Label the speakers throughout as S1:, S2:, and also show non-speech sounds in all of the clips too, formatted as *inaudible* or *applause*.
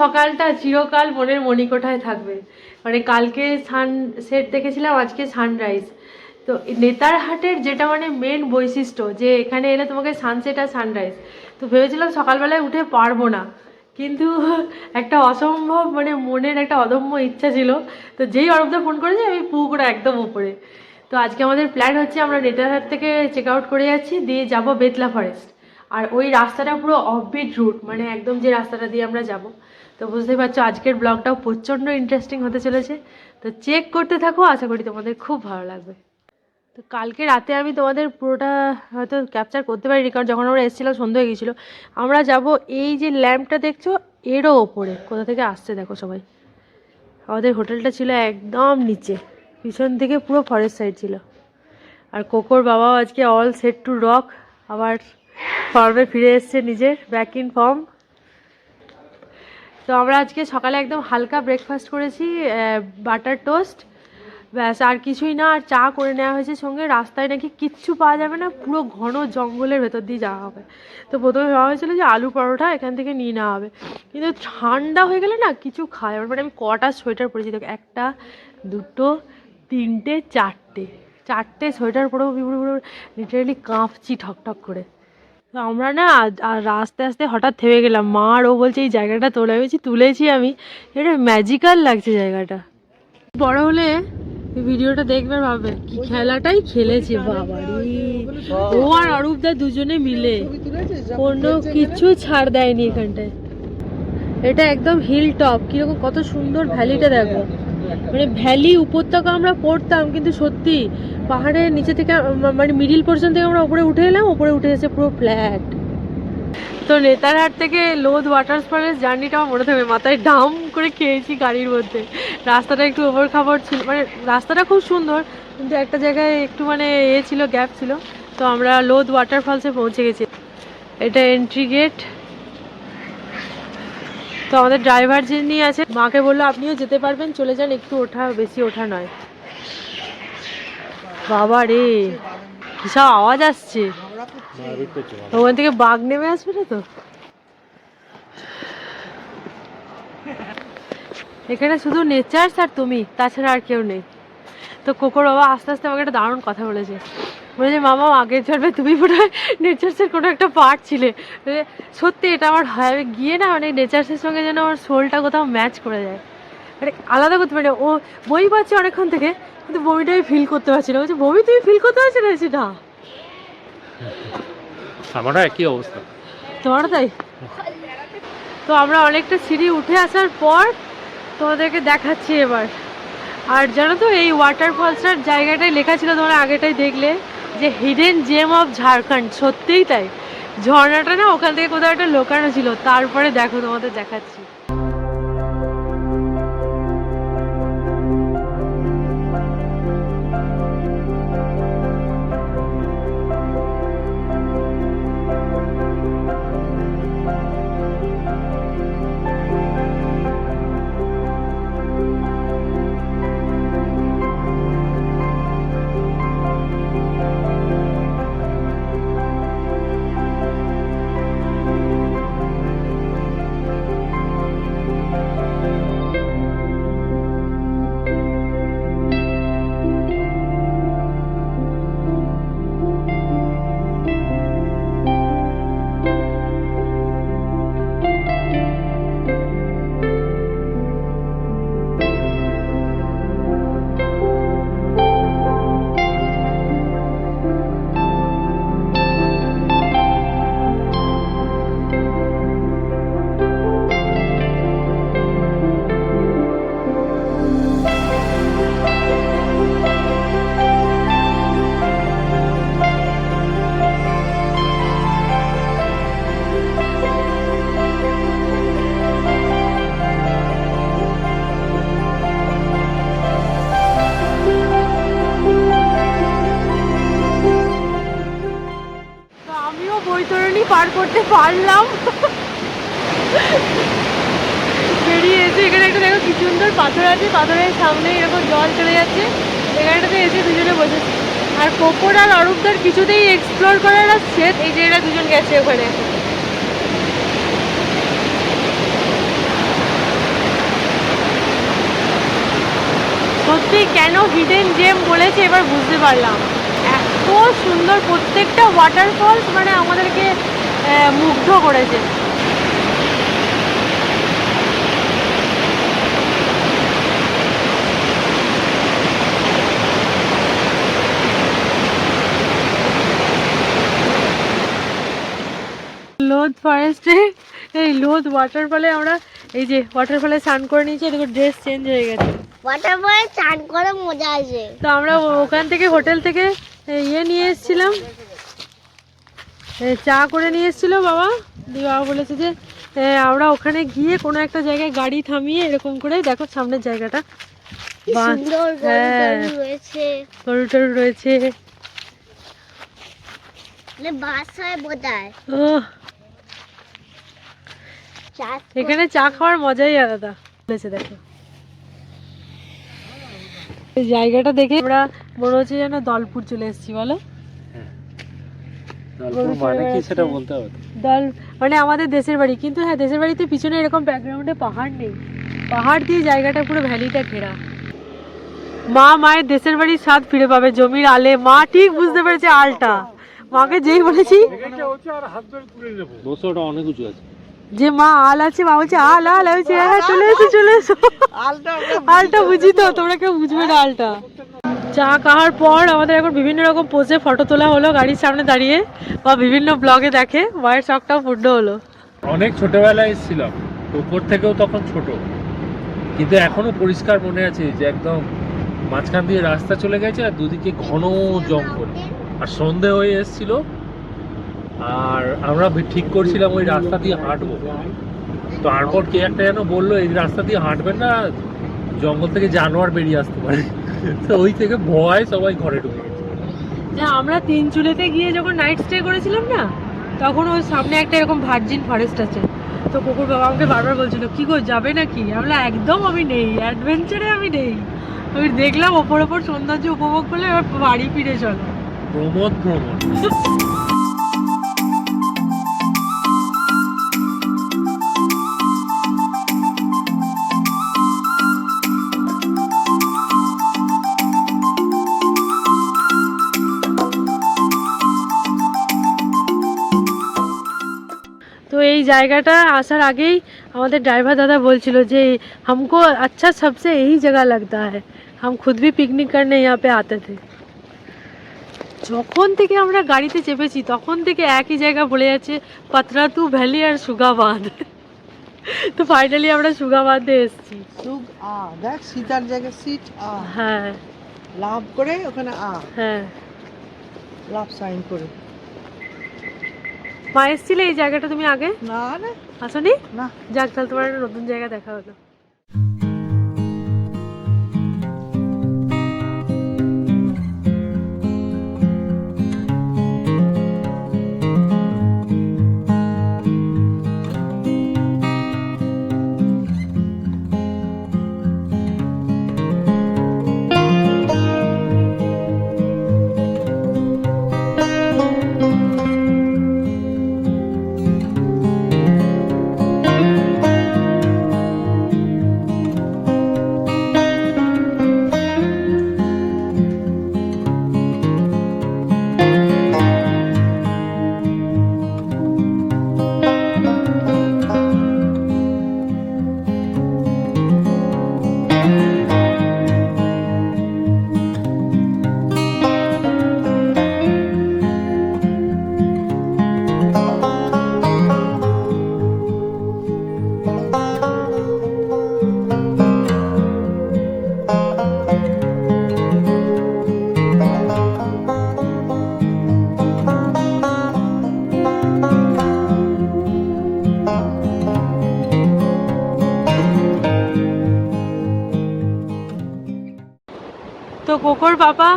S1: সকালটা চিরকাল মনের মণিকোঠায় থাকবে। মানে কালকে সান, সেট দেখেছিলাম, আজকে সানরাইজ। তো নেতারহাটের যেটা মানে মেন বৈশিষ্ট্য, যে এখানে এলে তোমাকে সানসেট আর সানরাইজ তো ভেবেছিলাম সকালবেলায় উঠে পারব না। কিন্তু একটা অসম্ভব মানে মনের একটা অদম্য ইচ্ছা ছিল। তো যেই অরবদা ফোন করেছে, আমি পুকুরে একদম উপরে। তো আজকে আমাদের প্ল্যান হচ্ছে, আমরা নেতারহাট থেকে চেক আউট করে যাচ্ছি, দিয়ে যাব বেতলা ফরেস্ট আর ওই রাস্তাটা পুরো অফবিট রুট মানে একদম যে রাস্তাটা দিয়ে আমরা যাব। তো বুঝতেই পারছ, আজকের ব্লগটাও প্রচণ্ড ইন্টারেস্টিং হতে চলেছে। তো চেক করতে থাকো, আশা করি তোমাদের খুব ভালো লাগবে। তো কালকে রাতে আমি তোমাদের পুরোটা হয়তো ক্যাপচার করতে পারিনি, কারণ যখন আমরা এসেছিলাম সন্ধ্যা হয়ে গেছিল, আমরা যাব এই যে ল্যাম্পটা দেখছ, এরও ওপরে, কোথা থেকে আসছে দেখো সবাই। আমাদের হোটেলটা ছিল একদম নিচে, পিছন থেকে পুরো ফরেস্ট সাইড ছিল। আর কোকোর বাবাও আজকে অল সেট টু রক আবার ফর্মে ফিরে এসছে নিজের ব্যাক ইন ফর্ম তো আমরা আজকে সকালে একদম হালকা ব্রেকফাস্ট করেছি বাটার টোস্ট ব্যাস, আর কিছুই না, আর চা করে নেওয়া হয়েছে সঙ্গে। রাস্তায় নাকি কিচ্ছু পাওয়া যাবে না, পুরো ঘন জঙ্গলের ভেতর দিয়ে যাওয়া হবে। তো প্রথমে ভাবা হয়েছিল যে আলু পরোটা এখান থেকে নিয়ে নেওয়া হবে। কিন্তু ঠান্ডা হয়ে গেলে না, কিছু খায়। মানে আমি কটা সোয়েটার পরেছি, দেখো, একটা, দুটো, তিনটে, চারটে। চারটে সোয়েটার পরেও পুরো পুরো লিটারেলি কাঁপছি ঠকঠক করে। তো আমরা না আর আস্তে আস্তে হঠাৎ থেমে গেলাম। মা আর ও বলছে, এই জায়গাটা তোলা হয়েছি, তুলেছি আমি। এটা ম্যাজিক্যাল লাগছে জায়গাটা। বড় হলে ভিডিওটা দেখবে, ভাববে, কি খেলাটাই খেলেছে বাবা ও আর অরূপদা দুজনে মিলে। কোনো কিছু ছাড় দেয়নি এখানটায়। এটা একদম হিল টপ কীরকম, কত সুন্দর ভ্যালিটা দেখো। মানে ভ্যালি উপত্যকা আমরা পড়তাম, কিন্তু সত্যি পাহাড়ের নিচে থেকে মানে মিডিল পোর্শন থেকে আমরা উপরে উঠে এলাম, উপরে উঠে এসে পুরো ফ্ল্যাট তো নেতারহাট থেকে লোদ ওয়াটার ফলের জার্নিটা আমার মনে থাকবে, মাথায় ডাম করে খেয়েছি গাড়ির মধ্যে। রাস্তাটা একটু ওভার খাবার ছিল মানে রাস্তাটা খুব সুন্দর, কিন্তু একটা জায়গায় একটু মানে এ ছিল গ্যাপ ছিল। তো আমরা লোদ ওয়াটার ফলসে পৌঁছে গেছি। এটা এন্ট্রি গেট তো আমাদের ড্রাইভার যিনি আছে মাকে বলল আপনিও যেতে পারবেন চলে যান একটু ওঠা বেশি ওঠা নয়। বাবা রে কিসব আওয়াজ আসছে। ওখান থেকে বাঘ নেমে আসবে না তো? এখানে শুধু নেচার্স আর তুমি তাছাড়া আর কেউ নেই। তো কোকোর বাবা আস্তে আস্তে আমাকে একটা দারুণ কথা বলেছে। বলেছে মামা আগের জন্মে তুমি বোধ হয় নেচার্সের কোনো একটা পার্ট ছিলে। সত্যি এটা আমার হয়। আমি গিয়ে না মানে নেচার্সের সঙ্গে যেন আমার সোলটা কোথাও ম্যাচ করে যায়। মানে আলাদা করতে পারি না। ও বই পাচ্ছে অনেকক্ষণ থেকে কিন্তু বমিটা আমি ফিল করতে পারছি না। বলছে বমি তুমি ফিল করতে পারছি না না
S2: আমারও একই অবস্থা।
S1: তোমারও তাই? তো আমরা অনেকটা সিঁড়ি উঠে আসার পর তোমাদেরকে দেখাচ্ছি এবার। আর জানো তো এই ওয়াটারফলসটার জায়গাটায় লেখা ছিল তোমরা আগেটাই দেখলে। যে হিডেন জেম অফ ঝাড়খণ্ড সত্যিই তাই। ঝর্ণাটা না ওখান থেকে কোথাও একটা লোকানো ছিল, তারপরে দেখো তোমাদের দেখাচ্ছি। পাথরের সামনে এরকম জল চলে যাচ্ছে। এখানটাতে এসে দুজনে বসেছি। আর কপোর আর অরূপদার কিছুতেই এক্সপ্লোর করার আর শেষ এই যে এরা দুজন গেছে ওখানে। সত্যি কেন হিডেন জেম বলেছে এবার বুঝতে পারলাম। এত সুন্দর প্রত্যেকটা ওয়াটারফলস মানে আমাদেরকে মুগ্ধ করেছে। লোধ ফরেস্টে এই লোধ ওয়াটারফলে আমরা এই যে ওয়াটারফলে স্নান করে নিয়েছি এদিকে ড্রেস চেঞ্জ হয়ে গেছে।
S2: ওয়াটার বয়ে চান করে মজা আছে।
S1: তো আমরা ওখান থেকে হোটেল থেকে ইয়ে নিয়ে এসেছিলাম। চা করে নিয়ে এসেছিল বাবা। দিয়ে বাবা বলেছে যে আমরা ওখানে গিয়ে কোনো একটা জায়গায় গাড়ি থামিয়ে এরকম করে দেখো সামনের জায়গাটা।
S2: গরু
S1: হ্যাঁ।
S2: টরু রয়েছে।
S1: গরু টরু রয়েছে।
S2: মানে বাস হয়। বোধহয়
S1: ওহ,
S2: চাষ
S1: এখানে চা খাওয়ার মজাই আলাদা। বলেছে দেখো। জায়গাটা দেখে আমরা মনে হচ্ছে যেন দলপুর চলে এসেছি বলো? গরু
S3: মানে কি
S1: চড়ে
S3: সেটা
S1: বেড়াচ্ছে।
S3: বলতে হবে
S1: দল মানে আমাদের দেশের বাড়ি। কিন্তু হ্যাঁ দেশের বাড়িতে পিছনে এরকম ব্যাকগ্রাউন্ডে পাহাড় নেই। পাহাড় দিয়ে জায়গাটা পুরো ভ্যালিটা ঘেরা। মা মায়ের দেশের বাড়ির স্বাদ ফিরে পাবে জমির আলে। মা ঠিক বুঝতে পেরেছে আলটা। মাকে যেই বলেছি
S3: অনেক উঁচু আছে।
S1: যে মা আল আছে মা বলছে আল আল আমি বলছি, হ্যাঁ চলে এসো চলে এসো। আলটা বুঝি তো তোমরা কেউ বুঝবে না আলটা। চা খাওয়ার পর আমাদের এখন বিভিন্ন রকম পোজে ফটো তোলা হলো গাড়ির সামনে দাঁড়িয়ে বা বিভিন্ন ব্লগে দেখে মায়ের শখটাও পূর্ণ হলো।
S3: অনেক ছোটবেলায় এসেছিলাম উপর থেকেও তখন ছোট। কিন্তু এখনও পরিষ্কার মনে আছে যে একদম মাঝখান দিয়ে রাস্তা চলে গেছে আর দুদিকে ঘন জঙ্গল। আর সন্ধে হয়ে এসেছিল আর আমরা ঠিক করছিলাম ওই রাস্তা দিয়ে হাঁটবো। তো তারপর কে একটা যেন বলল এই রাস্তা দিয়ে হাঁটবেন না জঙ্গল থেকে জানোয়ার বেরিয়ে আসতে পারে। *laughs* তো ওই থেকে ভয় সবাই ঘরে ঢুকে
S1: না আমরা তিন চুলেতে গিয়ে যখন নাইট স্টে করেছিলাম না তখন ওই সামনে একটা এরকম ভার্জিন ফরেস্ট আছে। তো কুকুর বাবা আমাকে বারবার বলছিল কি গো যাবে নাকি? আমরা একদম আমি নেই অ্যাডভেঞ্চারে আমি নেই। আমি দেখলাম ওপর ওপর সৌন্দর্য উপভোগ করলে এবার বাড়ি ফিরে চলো।
S3: প্রমোদ ভ্রমণ *laughs*
S1: এই জায়গাটা আসার আগেই আমাদের ড্রাইভার দাদা বলছিল যে हमको अच्छा सबसे यही जगह लगता है हम खुद भी पिकनिक करने यहाँ पे आते थे যখন থেকে আমরা গাড়িতে চেপেছি তখন থেকে একই জায়গা বলে যাচ্ছে পাতরাতু ভ্যালি আর সুগাবাঁধ *laughs* তো ফাইনালি আমরা সুগাবাঁধে এসেছি
S4: সুগ আ দেখ সিটার জায়গায় সিট আ
S1: হ্যাঁ
S4: লাভ করে ওখানে আ
S1: হ্যাঁ
S4: লাভ সাইন করে
S1: মা এসেছিলে এই জায়গাটা তুমি আগে?
S4: না না
S1: আসনি?
S4: না।
S1: যাক তাহলে তোমার একটা নতুন জায়গা দেখা হলো। কোকর বাবা,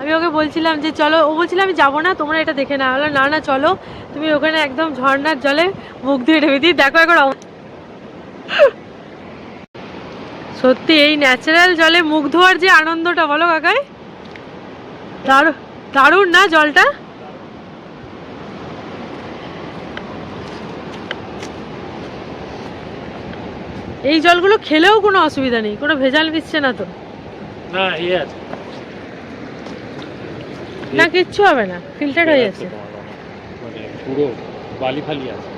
S1: আমি ওকে বলছিলাম যে চলো, ও বলছিল আমি যাব না, তোমরা এটা দেখে না না না, চলো। তুমি ওখানে একদম ঝর্ণার জলে মুখ ধুয়ে নেবে দিই, দেখো একবার সত্যি, এই ন্যাচারাল জলে মুখ ধোয়ার যে আনন্দটা, বলো দারুণ দারুণ না জলটা? এই জলগুলো খেলেও কোনো অসুবিধা নেই, কোনো ভেজাল মিশছে না তো।
S3: না ইয়ে আছে।
S1: না কিচ্ছু হবে না ফিল্টার হয়ে যাচ্ছে।
S3: মানে পুরো বালি ফালি আছে।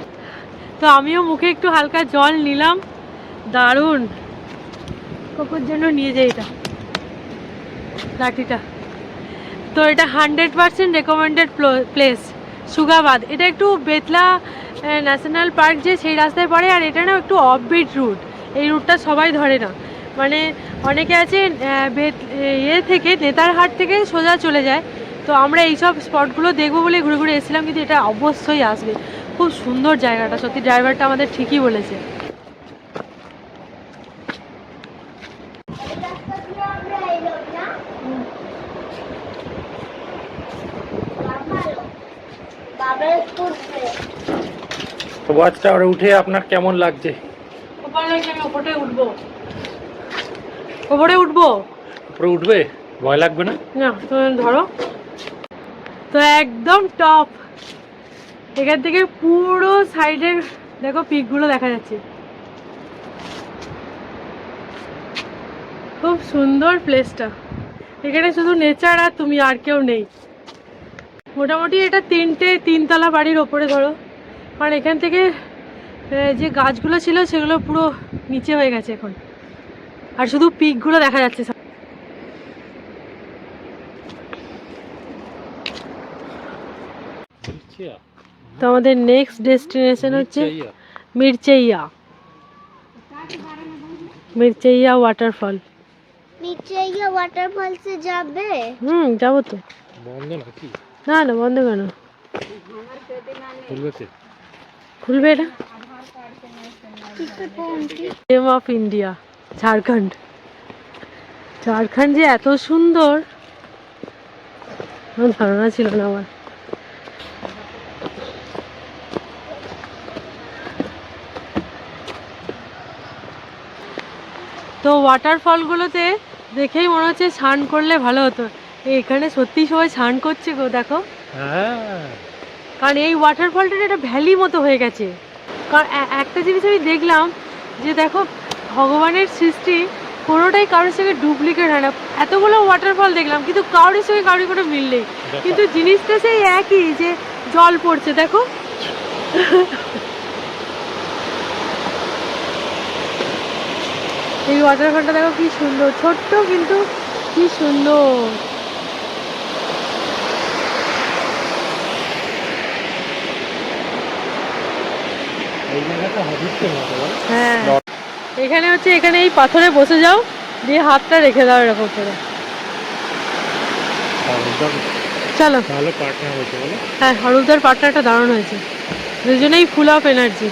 S1: তো আমিও মুখে একটু হালকা জল নিলাম দারুণ। কোকোর জন্য নিয়ে যাই এটা লাঠিটা। তো এটা hundred percent recommended place Sugabad. এটা একটু বেতলা ন্যাশনাল পার্ক যে সেই রাস্তায় পড়ে আর এটা না একটু অফবিট রুট এই রুটটা সবাই ধরে না। মানে অনেকে আছে বেত- ইয়ে থেকে নেতারহাট থেকে সোজা চলে যায়। তো আমরা এইসব স্পটগুলো দেখব বলে ঘুরে ঘুরে এসেছিলাম কিন্তু এটা অবশ্যই আসবে। খুব সুন্দর জায়গাটা সত্যি ড্রাইভারটা আমাদের ঠিকই বলেছে।
S3: তো ওয়াচ টাওয়ারে উঠে আপনার কেমন লাগছে?
S1: আমি ওপরে উঠবো। ওপরে উঠবো?
S3: উপরে উঠবে? ভয় লাগবে না?
S1: না তুমি ধরো। তো একদম টপ এখান থেকে পুরো সাইডের, দেখো পিকগুলো দেখা যাচ্ছে। খুব সুন্দর প্লেসটা এখানে শুধু নেচার আর তুমি, আর কেউ নেই। মোটামুটি এটা তিনটে, তিনতলা বাড়ির ওপরে ধরো। কারণ এখান থেকে যে গাছগুলো ছিল সেগুলো পুরো নিচে হয়ে গেছে এখন। আর শুধু পিকগুলো দেখা যাচ্ছে। তো আমাদের নেক্সট ডেস্টিনেশন হচ্ছে মিরচেইয়া মিরচেইয়া ওয়াটারফল
S2: নিচে গিয়ে ওয়াটারফলসে যাবে
S1: হুম যাব তো
S3: বন্ধ নাকি
S1: না না বন্ধ কেন
S3: খুলবে
S1: খুলবে এটা name of India Jharkhand Jharkhand যে এত সুন্দর। আমার ধারণা ছিল না আমার। তো ওয়াটারফলগুলোতে দেখেই মনে হচ্ছে স্নান করলে ভালো হতো। এখানে সত্যি সবাই স্নান করছে গো দেখো।
S3: হ্যাঁ।
S1: কারণ এই ওয়াটারফলটা একটা ভ্যালি মতো হয়ে গেছে। কারণ একটা জিনিস আমি দেখলাম যে দেখো ভগবানের সৃষ্টি কোনোটাই কারোর সঙ্গে ডুপ্লিকেট হয় না। এতগুলো ওয়াটারফল দেখলাম কিন্তু কারোর সঙ্গে কারোর কোনো মিল নেই। কিন্তু জিনিসটা সেই একই যে জল পড়ছে দেখো। এই ওয়াটারফলটা দেখো কি সুন্দর ছোট্ট কিন্তু কি সুন্দর। হ্যাঁ। এখানে হচ্ছে এখানে এই পাথরে বসে যাও দিয়ে হাতটা রেখে দাও এরকম করে। চলো।
S3: ভালো পার্টনার হয়েছে বলো।
S1: হ্যাঁ হরুদার পার্টনারটা দারুণ হয়েছে। দুজনেই ফুল অফ এনার্জি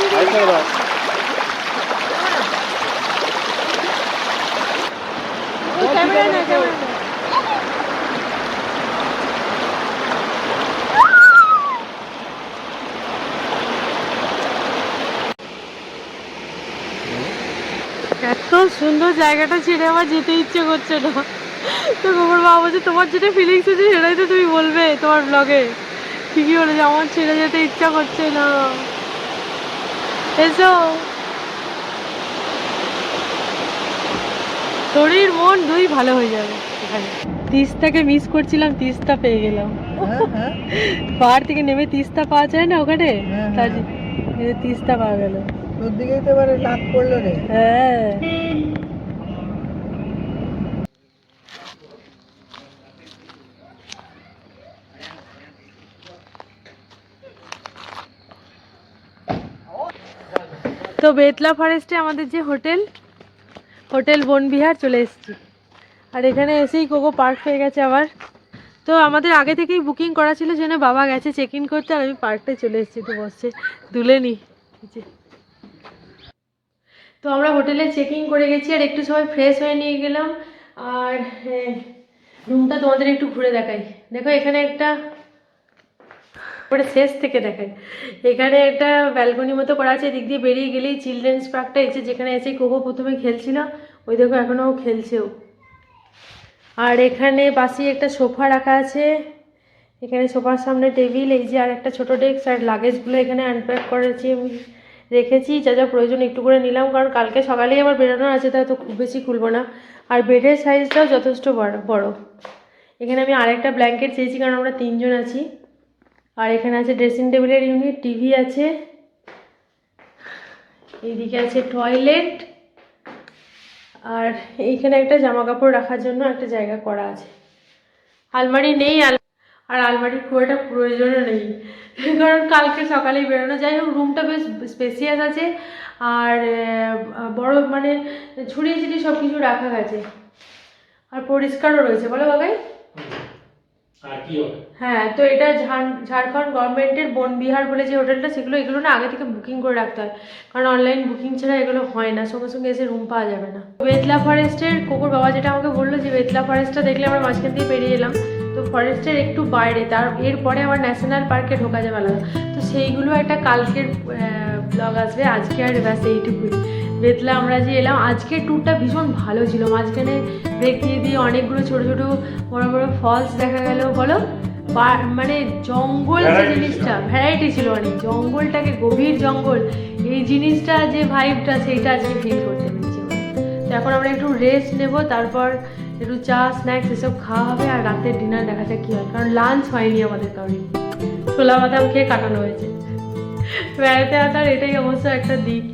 S1: ক্যামেরা না ক্যামেরা না এত সুন্দর জায়গাটা ছেড়ে আমার যেতে ইচ্ছে করছে না। তো গোবর বাবা বলছে, তোমার যেটা ফিলিংস হচ্ছে সেটাই তো তুমি বলবে তোমার ব্লগে ঠিকই বলেছে, আমার ছেড়ে যেতে ইচ্ছা করছে না। এসো। শরীর মন দুই ভালো হয়ে যাবে এখানে। তিস্তাকে মিস করছিলাম তিস্তা পেয়ে গেলাম।
S4: হ্যাঁ হ্যাঁ।
S1: পাহাড় থেকে নেমে তিস্তা পাওয়া যায় না ওখানে?
S4: হ্যাঁ,
S1: তার তিস্তা পাওয়া গেল।
S4: তোর দিকেই তো এবারে লাভ করল রে।
S1: হ্যাঁ। তো বেতলা ফরেস্টে আমাদের যে হোটেল হোটেল বনবিহার চলে এসেছি। আর এখানে এসেই কোকো পার্ক হয়ে গেছে আবার তো আমাদের আগে থেকেই বুকিং করা ছিল জন্য বাবা গেছে চেক ইন করতে আর আমি পার্কটায় চলে এসেছি। তো বসছে তুলে নি। তো আমরা হোটেলে চেক ইন করে গেছি আর একটু সময় ফ্রেশ হয়ে নিয়ে গেলাম। আর রুমটা তোমাদের একটু ঘুরে দেখাই। দেখো এখানে একটা পরে শেষ থেকে দেখাই এখানে একটা ব্যালকনি মতো করা আছে, এদিক দিয়ে বেরিয়ে গেলেই চিলড্রেন্স পার্কটা এসে যেখানে এসে কোকো প্রথমে খেলছিল, ওই দেখো এখনও খেলছেও। আর এখানে পাশে একটা সোফা রাখা আছে, এখানে সোফার সামনে টেবিল, এই যে আর একটা ছোটো ডেস্ক আর লাগেজগুলো এখানে আনপ্যাক করেছি আমি। রেখেছি, যা যা প্রয়োজন একটু করে নিলাম, কারণ কালকে সকালেই আবার বেরোনোর আছে তাই তো খুব বেশি খুলবো না। আর বেডের সাইজটাও যথেষ্ট বড় বড়। এখানে আমি আরেকটা ব্ল্যাঙ্কেট চেয়েছি, কারণ আমরা তিনজন আছি। আর এখানে আছে ড্রেসিং টেবিলের ইউনিট টিভি আছে। এইদিকে আছে টয়লেট আর এইখানে একটা জামা কাপড় রাখার জন্য একটা জায়গা করা আছে। আলমারি নেই আর আলমারির খুব একটা প্রয়োজনও নেই। কারণ কালকে সকালেই বেরোনো। যাই হোক রুমটা বেশ স্পেসিয়াস আছে। আর বড় মানে ছড়িয়ে ছিটিয়ে সব কিছু রাখা গেছে। আর পরিষ্কারও রয়েছে। বলো বাবাই। হ্যাঁ তো এটা ঝাড়- ঝাড়খণ্ড গভর্নমেন্টের বনবিহার বলে যে হোটেলটা, সেগুলো, এগুলো না আগে থেকে বুকিং করে রাখতে হয়। কারণ অনলাইন বুকিং ছাড়া এগুলো হয় না, সঙ্গে সঙ্গে এসে রুম পাওয়া যাবে না। বেতলা ফরেস্টের কুকুর বাবা যেটা আমাকে বলল যে বেতলা ফরেস্টটা দেখলে আমরা মাঝখান দিয়ে পেরিয়ে এলাম। তো ফরেস্টের একটু বাইরে, তার, এরপরে আবার ন্যাশনাল পার্কে ঢোকা যাবে আলাদা। তো সেইগুলো একটা কালকের ব্লগ আসবে। আজকে আর ব্যাস এইটুকুই। বেতলা আমরা যে এলাম। আজকের ট্যুরটা ভীষণ ভালো ছিল। মাঝখানে ব্রেক দিয়ে দিয়ে অনেকগুলো ছোটো ছোটো বড় বড় ফলস দেখা গেল। বলো মানে জঙ্গল যে জিনিসটা ভ্যারাইটি ছিল অনেক। জঙ্গলটাকে গভীর জঙ্গল এই জিনিসটা যে ভাইবটা সেইটা আজকে ফিল করতে পেরেছি তো এখন আমরা একটু রেস্ট নেব তারপর একটু চা স্ন্যাক্স এসব খাওয়া হবে আর রাতের ডিনার দেখা যাক কী হয়। কারণ লাঞ্চ হয়নি আমাদের কাউরি ছোলা বাদাম খেয়ে কাটানো হয়েছে। বেড়াতে আসার এটাই অবশ্য একটা দিক।